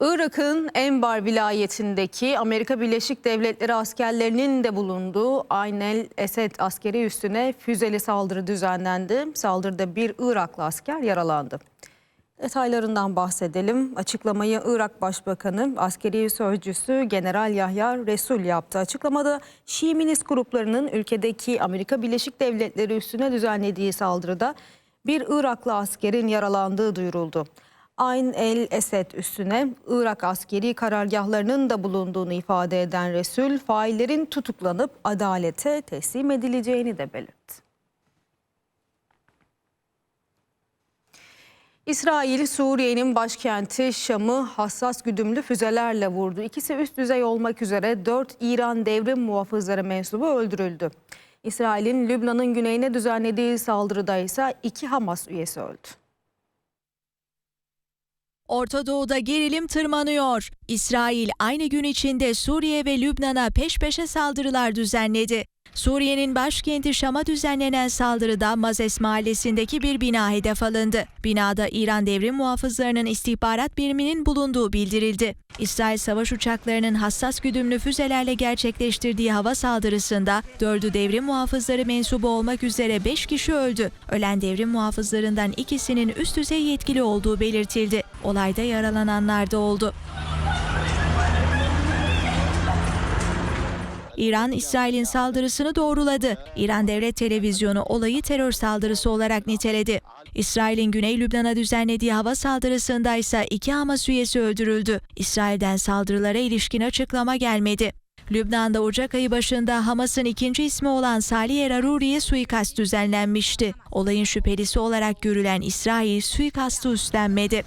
Irak'ın Enbar vilayetindeki Amerika Birleşik Devletleri askerlerinin de bulunduğu Aynel Esed askeri üssüne füzeli saldırı düzenlendi. Saldırıda bir Iraklı asker yaralandı. Detaylarından bahsedelim. Açıklamayı Irak Başbakanı, askeri sözcüsü General Yahya Resul yaptı. Açıklamada Şii gruplarının ülkedeki Amerika Birleşik Devletleri üssüne düzenlediği saldırıda bir Iraklı askerin yaralandığı duyuruldu. Ayn el Esed üssüne Irak askeri karargahlarının da bulunduğunu ifade eden Resul, faillerin tutuklanıp adalete teslim edileceğini de belirtti. İsrail, Suriye'nin başkenti Şam'ı hassas güdümlü füzelerle vurdu. İkisi üst düzey olmak üzere 4 İran devrim muhafızları mensubu öldürüldü. İsrail'in Lübnan'ın güneyine düzenlediği saldırıda ise iki Hamas üyesi öldü. Orta Doğu'da gerilim tırmanıyor. İsrail aynı gün içinde Suriye ve Lübnan'a peş peşe saldırılar düzenledi. Suriye'nin başkenti Şam'a düzenlenen saldırıda Mazes mahallesindeki bir bina hedef alındı. Binada İran devrim muhafızlarının istihbarat biriminin bulunduğu bildirildi. İsrail savaş uçaklarının hassas güdümlü füzelerle gerçekleştirdiği hava saldırısında dördü devrim muhafızları mensubu olmak üzere 5 kişi öldü. Ölen devrim muhafızlarından ikisinin üst düzey yetkili olduğu belirtildi. Olayda yaralananlar da oldu. İran, İsrail'in saldırısını doğruladı. İran Devlet Televizyonu olayı terör saldırısı olarak niteledi. İsrail'in Güney Lübnan'a düzenlediği hava saldırısında ise iki Hamas üyesi öldürüldü. İsrail'den saldırılara ilişkin açıklama gelmedi. Lübnan'da Ocak ayı başında Hamas'ın ikinci ismi olan Salih El Aruri'ye suikast düzenlenmişti. Olayın şüphelisi olarak görülen İsrail suikastı üstlenmedi.